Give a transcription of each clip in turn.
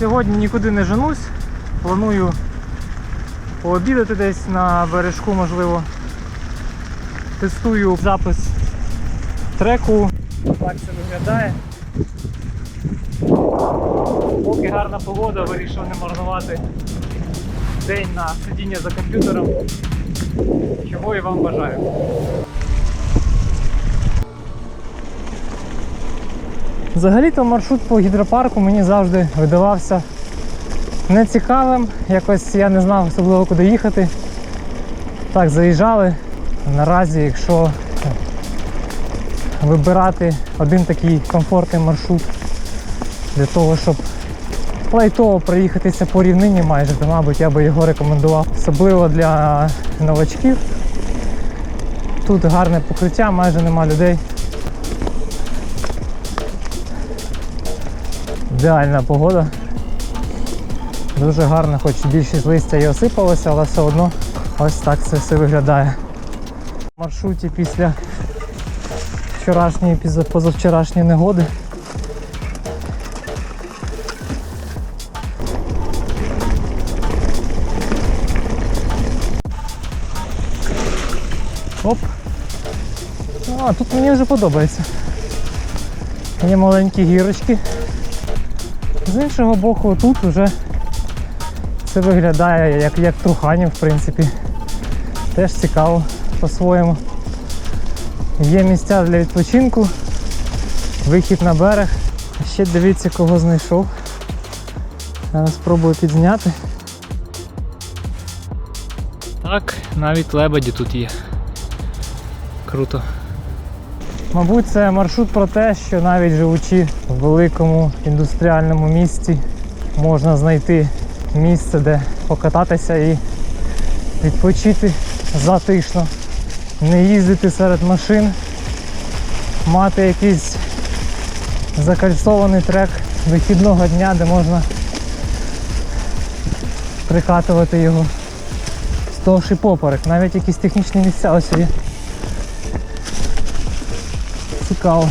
Сьогодні нікуди не женусь. Планую пообідати десь на бережку, можливо. Тестую запис треку. Так це виглядає. Поки гарна погода, вирішив не марнувати день на сидіння за комп'ютером. Чого і вам бажаю. Взагалі-то маршрут по гідропарку мені завжди видавався нецікавим. Якось я не знав особливо куди їхати. Так, заїжджали. Наразі, якщо вибирати один такий комфортний маршрут для того, щоб лайтово проїхатися по рівнині майже, то, мабуть, я би його рекомендував. Особливо для новачків. Тут гарне покриття, майже нема людей. Ідеальна погода. Дуже гарно, хоч більшість листя і осипалося, але все одно ось так це все виглядає. В маршруті після вчорашньої, позавчорашньої негоди. Оп. А, тут мені вже подобається. Є маленькі гірочки. З іншого боку, тут вже це виглядає як, як Труханів, в принципі. Теж цікаво по-своєму. Є місця для відпочинку, вихід на берег. Ще дивіться, кого знайшов. Зараз спробую підзняти. Так, навіть лебеді тут є. Круто. Мабуть, це маршрут про те, що навіть живучи в великому індустріальному місті, можна знайти місце, де покататися і відпочити затишно, не їздити серед машин, мати якийсь закальцований трек вихідного дня, де можна прикатувати його вздовж і поперек. Навіть якісь технічні місця ось є. Цікаво.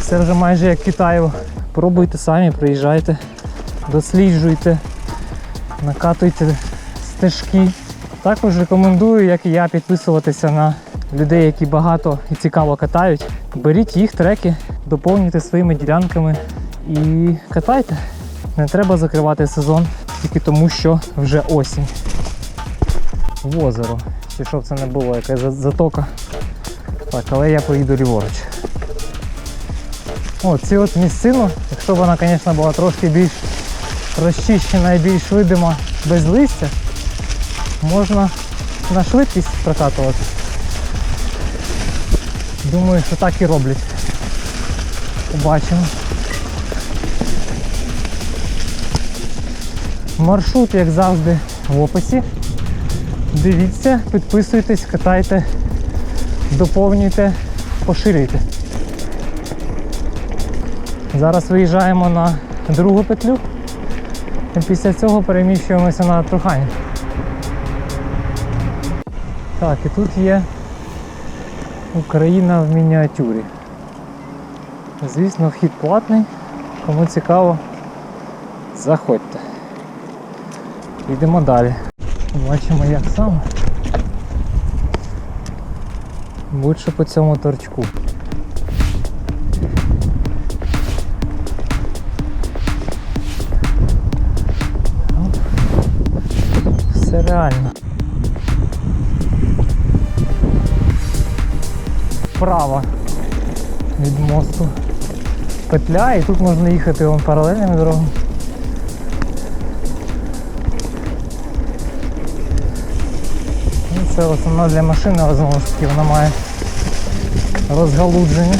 Це вже майже як Китаєво. Пробуйте самі, приїжджайте, досліджуйте, накатуйте стежки. Також рекомендую, як і я, підписуватися на людей, які багато і цікаво катають. Беріть їх треки, доповнюйте своїми ділянками і катайте. Не треба закривати сезон тільки тому, що вже осінь. В озеро. Чи щоб це не було якась затока. Так, але я поїду ліворуч. О, ці от місцину, якщо б вона, звісно, була трошки більш розчищена і більш видима без листя, можна на швидкість прокатувати. Думаю, що так і роблять. Побачимо. Маршрут, як завжди, в описі. Дивіться, підписуйтесь, катайте доповнюйте, поширюйте. Зараз виїжджаємо на другу петлю. І після цього переміщуємося на Трухань. Так, і тут є Україна в мініатюрі. Звісно, вхід платний. Кому цікаво, заходьте. Йдемо далі. Бачимо, як саме. Будь-що по цьому торчку. Все реально. Вправо від мосту петля і тут можна їхати вон паралельними дорогами. Ну, Це основна для машини, знову ж таки вона має розгалудження.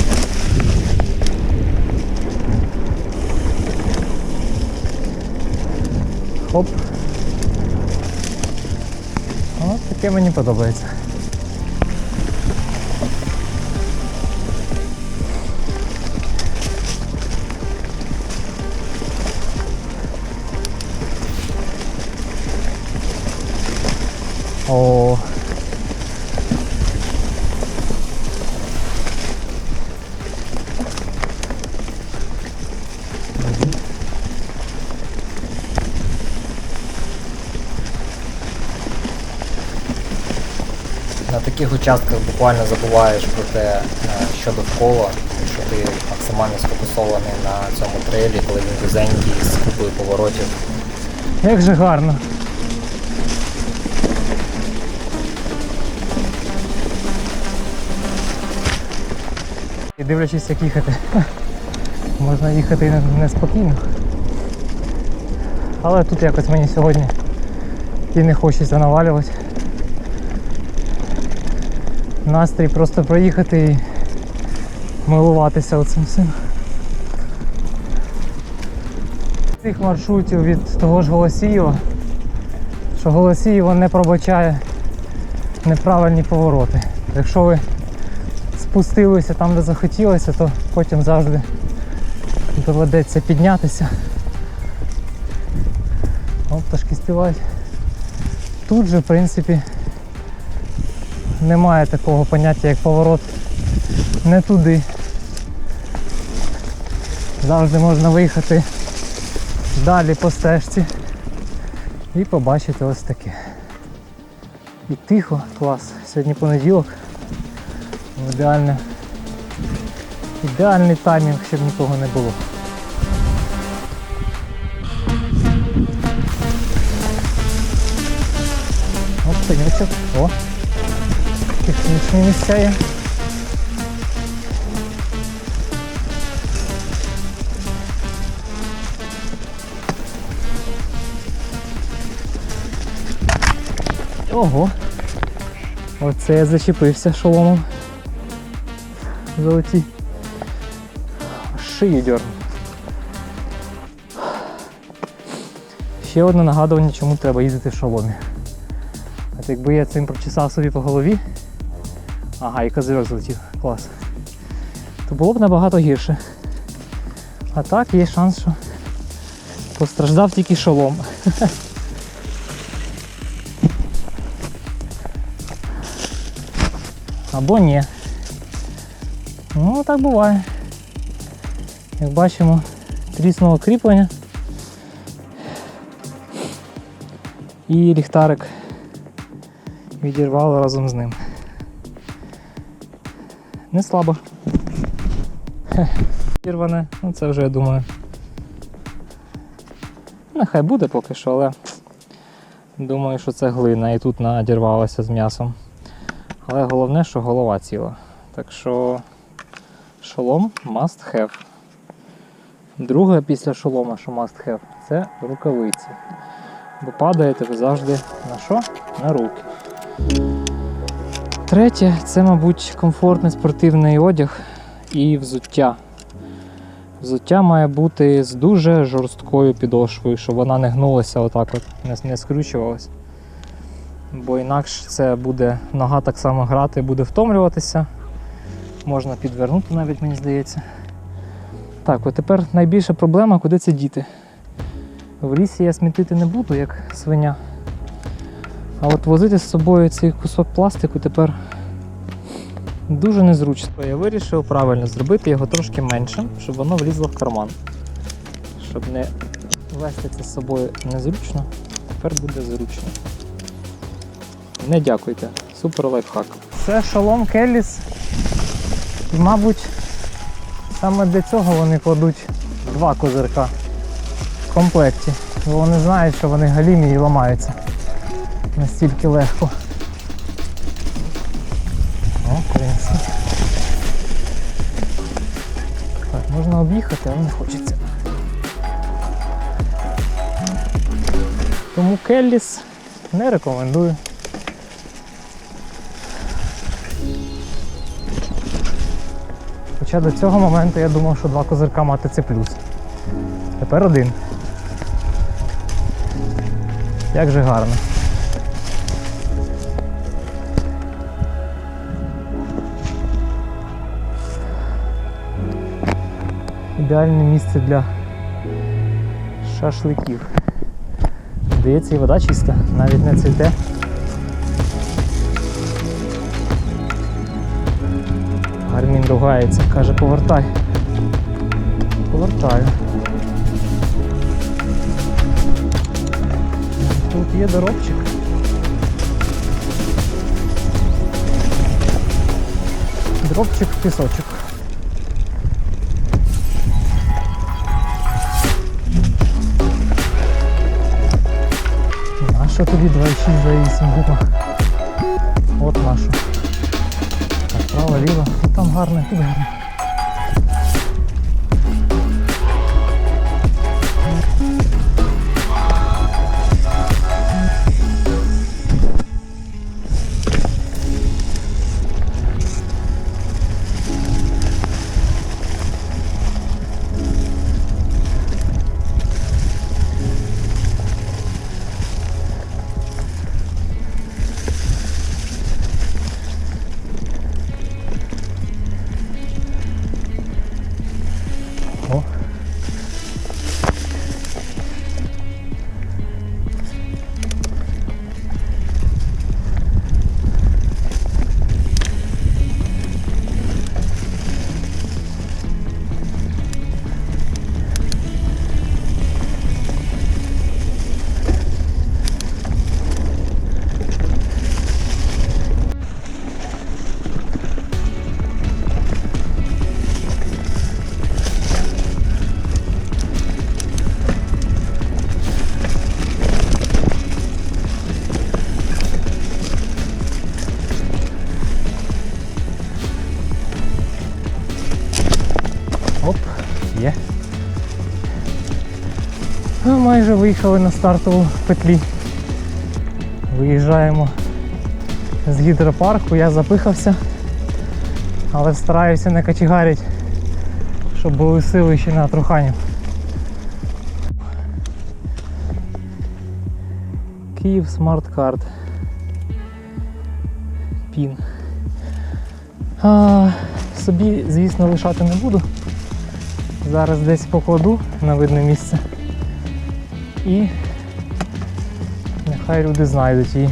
Хоп. От таке мені подобається. О, таких участках буквально забуваєш про те, е, що довкола, що ти максимально сфокусований на цьому трейлі, коли він вузенький з купою поворотів. Як же гарно. І дивлячись, як їхати. Можна їхати і неспокійно. Але тут якось мені сьогодні і не хочеться навалювати. Настрій просто проїхати і милуватися оцим всім. Цих маршрутів від того ж Голосіїва, що Голосіїво не пробачає неправильні повороти. Якщо ви спустилися там, де захотілося, то потім завжди доведеться піднятися. О, пташки співають. Тут же, в принципі, немає такого поняття, як поворот не туди. Завжди можна виїхати далі по стежці і побачити ось таке. І тихо, клас. Сьогодні понеділок. Ідеальне. Ідеальний таймінг, щоб нікого не було. Технічні місця є. Ого! Оце я зачепився шоломом. Золоті. Шию дьорнув. Ще одне нагадування, чому треба їздити в шоломі. От якби я цим прочесав собі по голові. Ага, і козирок злетів. Клас. То було б набагато гірше. А так є шанс, що постраждав тільки шолом. Або ні. Ну, так буває. Як бачимо, тріснуло кріплення. І ліхтарик відірвало разом з ним. Не слабо. Хе, Відірване, ну це вже я думаю. Нехай буде поки що, але думаю, що це глина і тут надірвалося з м'ясом. Але головне, що голова ціла. Так що шолом must have. Друге після шолома, що must have, це рукавиці. Бо падаєте ви завжди на що? На руки. Третє це, мабуть, комфортний спортивний одяг і взуття. Взуття має бути з дуже жорсткою підошвою, щоб вона не гнулася отак от, не, скручувалась. Бо інакше це буде нога так само грати, буде втомлюватися. Можна підвернути навіть, мені здається. Так, от тепер найбільша проблема, куди це діти. В лісі я смітити не буду, як свиня. А от возити з собою цей кусок пластику тепер дуже незручно. Я вирішив правильно зробити його трошки меншим, щоб воно влізло в карман. Щоб не вести це з собою незручно, тепер буде зручно. Не дякуйте. Супер лайфхак. Це шолом Келліс. І, мабуть, саме для цього вони кладуть два козирка в комплекті. Бо вони знають, що вони галімі і ламаються настільки легко. О, в. Так, можна об'їхати, але не хочеться. Тому Келліс не рекомендую. Хоча до цього моменту я думав, що два козирка мати це плюс. Тепер один. Як же гарно. Ідеальне місце для шашликів. Здається, і вода чиста, навіть не цвіте. Гармін ругається, каже, повертай. Повертаю. Тут є доробчик. Дропчик, пісочок. 6 за 8 губа. От наша. Так, право, ліво. Там гарне, тут гарне. Майже виїхали на стартову петлі. Виїжджаємо з гідропарку, я запихався, але стараюся не качегарити, щоб були сили ще на труханів. Київ смарт-карт. Пін. А, собі, звісно, лишати не буду. Зараз десь покладу на видне місце. І нехай люди знайдуть її.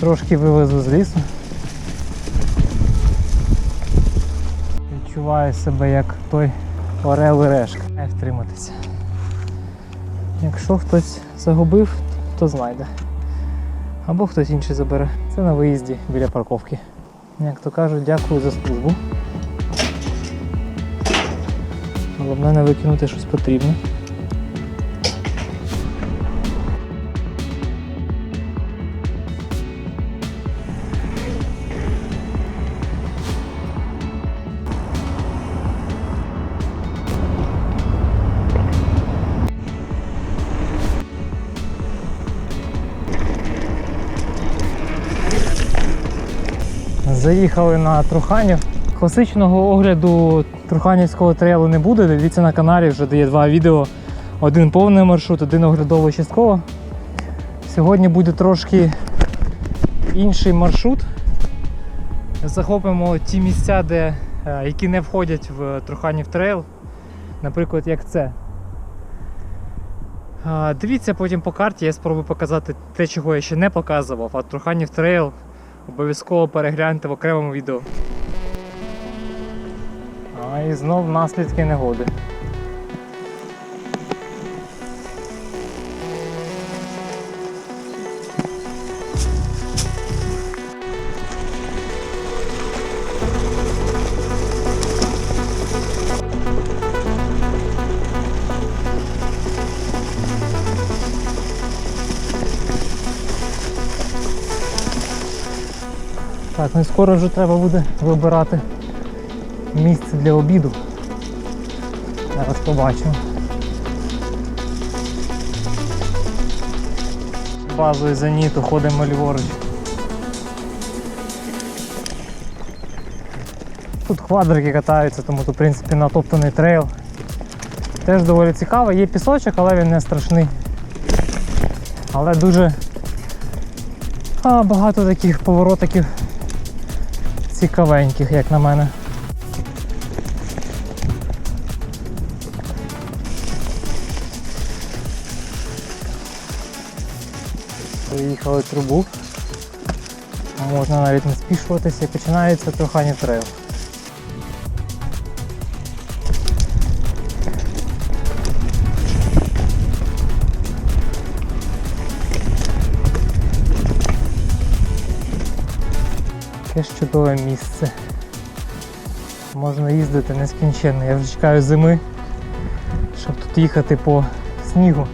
Трошки вивезу з лісу. Відчуваю себе як той орел і решка. Не втриматися. Якщо хтось загубив, то знайде. Або хтось інший забере. Це на виїзді біля парковки. Як то кажуть, дякую за службу. Головне не викинути щось потрібне. Заїхали на Труханів. Класичного огляду Труханівського трейлу не буде. Дивіться на каналі, вже дає два відео. Один повний маршрут, один оглядово частково. Сьогодні буде трошки інший маршрут. Захопимо ті місця, де, е, які не входять в Труханів трейл. Наприклад, як це. Дивіться потім по карті, я спробую показати те, чого я ще не показував, а Труханів трейл обов'язково перегляньте в окремому відео. А і знов наслідки негоди. Так, ну і скоро вже треба буде вибирати місце для обіду. Зараз побачимо. Базою зеніту ходимо ліворуч. Тут квадрики катаються, тому тут в принципі натоптаний трейл. Теж доволі цікаво, є пісочок, але він не страшний. Але дуже а, багато таких поворотиків цікавеньких, як на мене. Приїхали трубу. Можна навіть не спішуватися і починається трохані трейл. Яке чудове місце. Можна їздити нескінченно. Я вже чекаю зими, щоб тут їхати по снігу.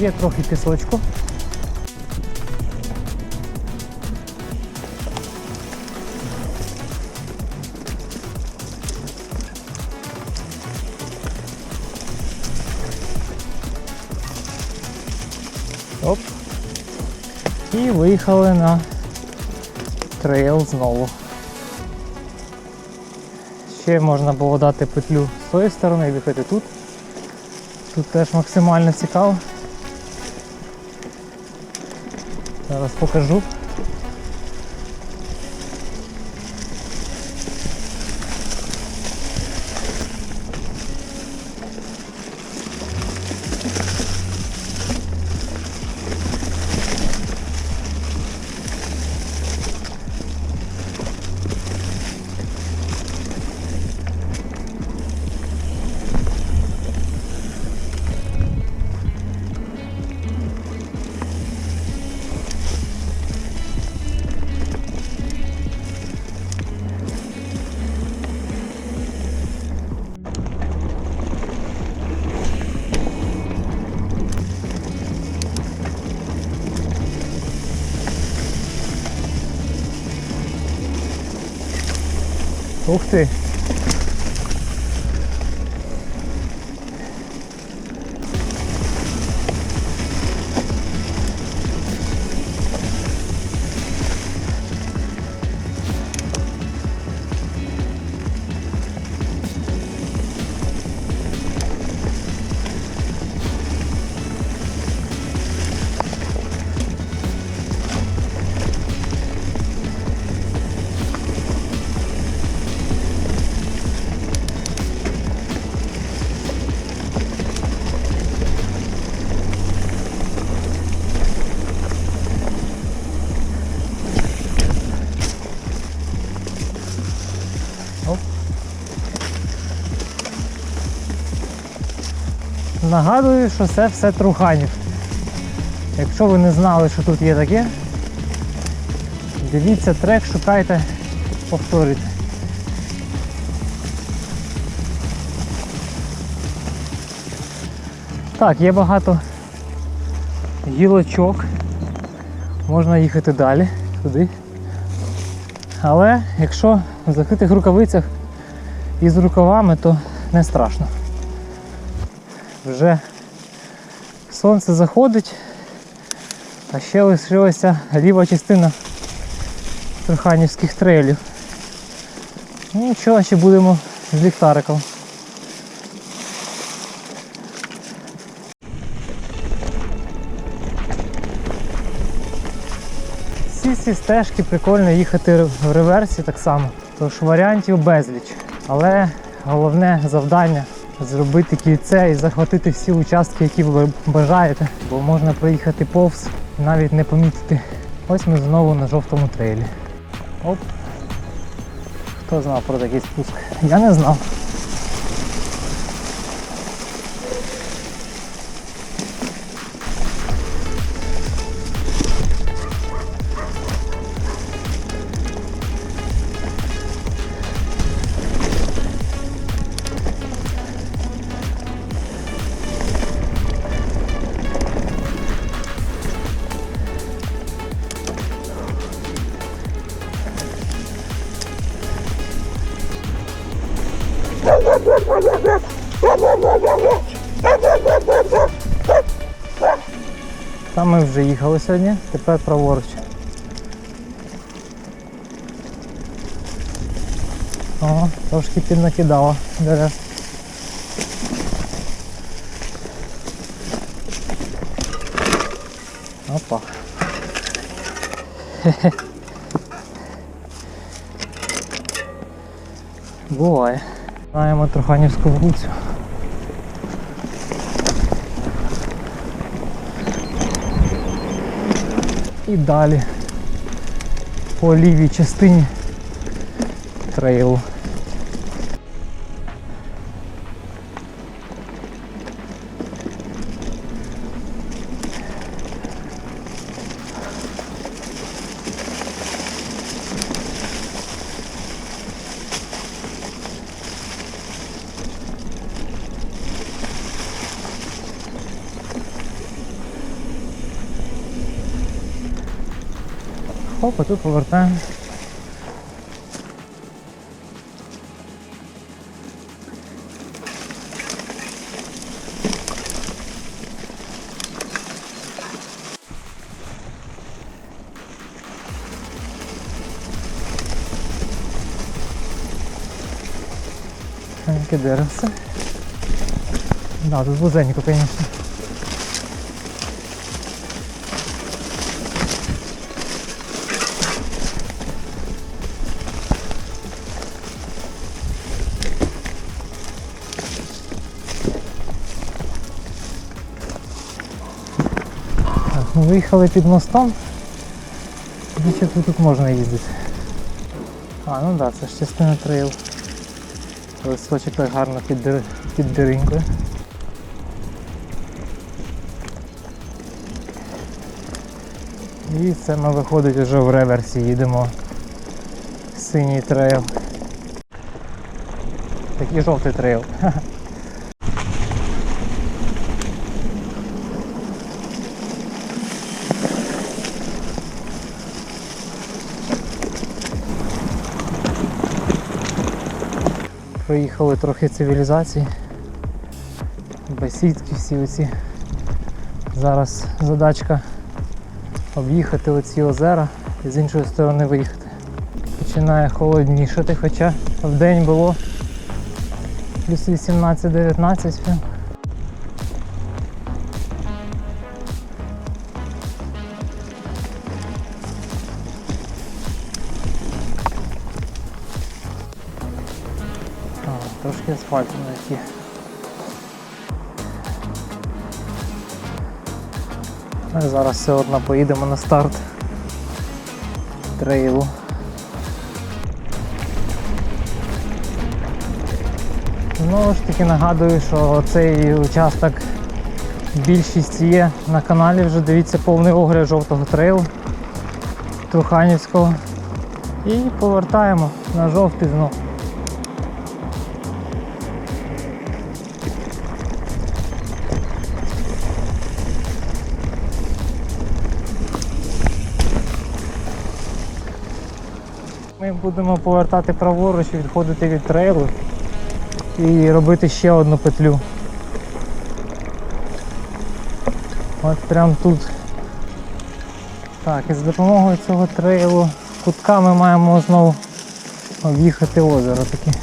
Є трохи пісочку. Оп. І виїхали на трейл знову. Ще можна було дати петлю з тої сторони і виїхати тут. Тут теж максимально цікаво. Зараз покажу. Hochsee. Нагадую, що це все Труханів. Якщо ви не знали, що тут є таке, дивіться трек, шукайте, повторюйте. Так, є багато гілочок. Можна їхати далі, туди. Але якщо в закритих рукавицях і з рукавами, то не страшно. Вже сонце заходить, а ще лишилася ліва частина Труханівських трейлів. Ну нічого, ще будемо з ліхтариком. Всі ці стежки прикольно їхати в реверсі так само. Тож варіантів безліч. Але головне завдання зробити кільце і захватити всі участки, які ви бажаєте, бо можна проїхати повз і навіть не помітити. Ось ми знову на жовтому трейлі. Оп. Хто знав про такий спуск? Я не знав. заїхали сьогодні, тепер праворуч. О, трошки піднакидало дерев. Опа. Буває. Знаємо троханівську вулицю. І далі по лівій частині трейлу. Хоп, а тут повертаємо. Яке деревце. Да, тут вузенько, звісно. Виїхали під мостом. Більше тут, тут можна їздити. А, ну так, да, це ж частина трейл. Листочок так гарно під, дер- під деринкою. І це ми виходить вже в реверсі, їдемо синій трейл. Такий жовтий трейл. Проїхали трохи цивілізації. Бесідки всі оці. Зараз задачка об'їхати оці озера і з іншої сторони виїхати. Починає холоднішати, хоча в день було плюс 18-19 прям. А, трошки асфальту на які. Ми зараз все одно поїдемо на старт трейлу. Знову ж таки нагадую, що цей участок більшість є на каналі, вже дивіться повний огляд жовтого трейлу Труханівського. І повертаємо на жовтий знов. Ми будемо повертати праворуч, відходити від трейлу і робити ще одну петлю. От прямо тут. Так, і за допомогою цього трейлу кутка ми маємо знову об'їхати озеро таке.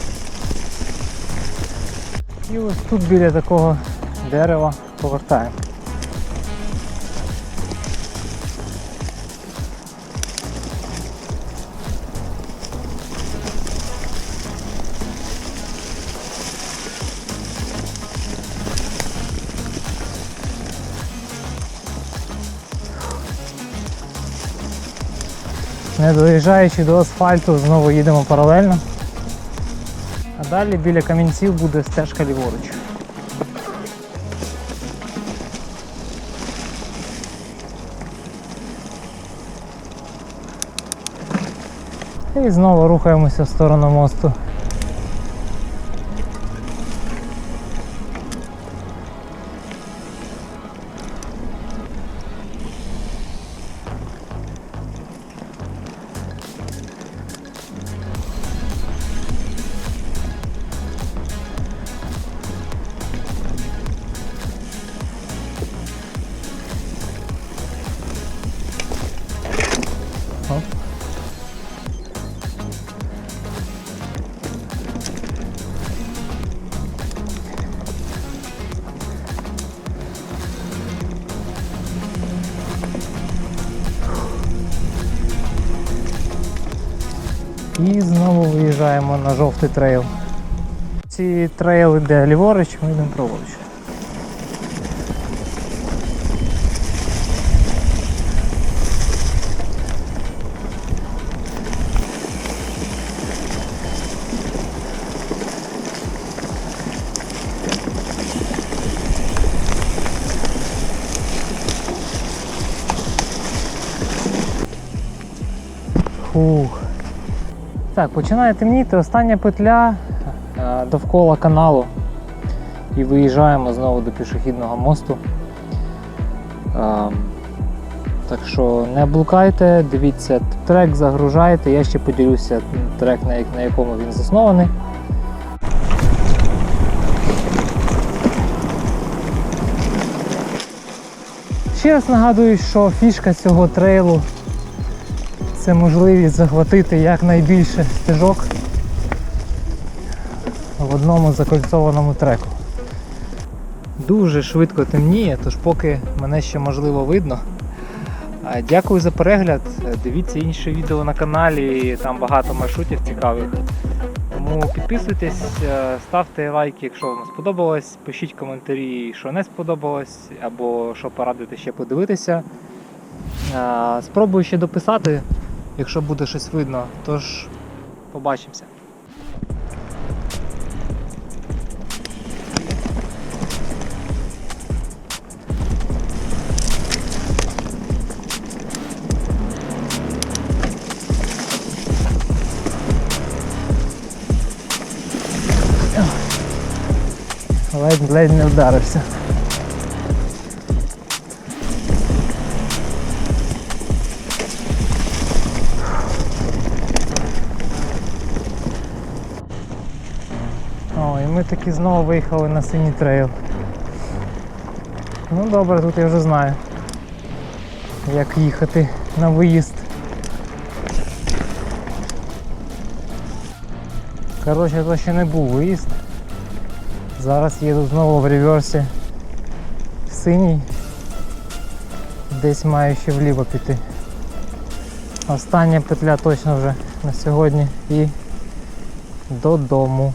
І ось тут біля такого дерева повертаємо. Не доїжджаючи до асфальту, знову їдемо паралельно. А далі біля камінців буде стежка ліворуч. І знову рухаємося в сторону мосту. І знову виїжджаємо на жовтий трейл. Ці трейли, де ліворуч, ми йдемо праворуч. Фух. Так, починає темніти. Остання петля е, довкола каналу. І виїжджаємо знову до пішохідного мосту. Ем, Так що не блукайте, дивіться трек, загружайте. Я ще поділюся трек, на якому він заснований. Ще раз нагадую, що фішка цього трейлу це можливість захватити якнайбільше стежок в одному закольцованому треку. Дуже швидко темніє, тож поки мене ще можливо видно. Дякую за перегляд. Дивіться інші відео на каналі, там багато маршрутів цікавих. Тому підписуйтесь, е, ставте лайки, якщо вам сподобалось, пишіть коментарі, що не сподобалось, або що порадити ще подивитися. Е, Спробую ще дописати, якщо буде щось видно. Тож побачимося. Ледь, ледь не вдарився. Ми таки знову виїхали на синій трейл. Ну добре, тут я вже знаю, як їхати на виїзд. Коротше, то ще не був виїзд. Зараз їду знову в реверсі в синій. Десь маю ще вліво піти. Остання петля точно вже на сьогодні і додому.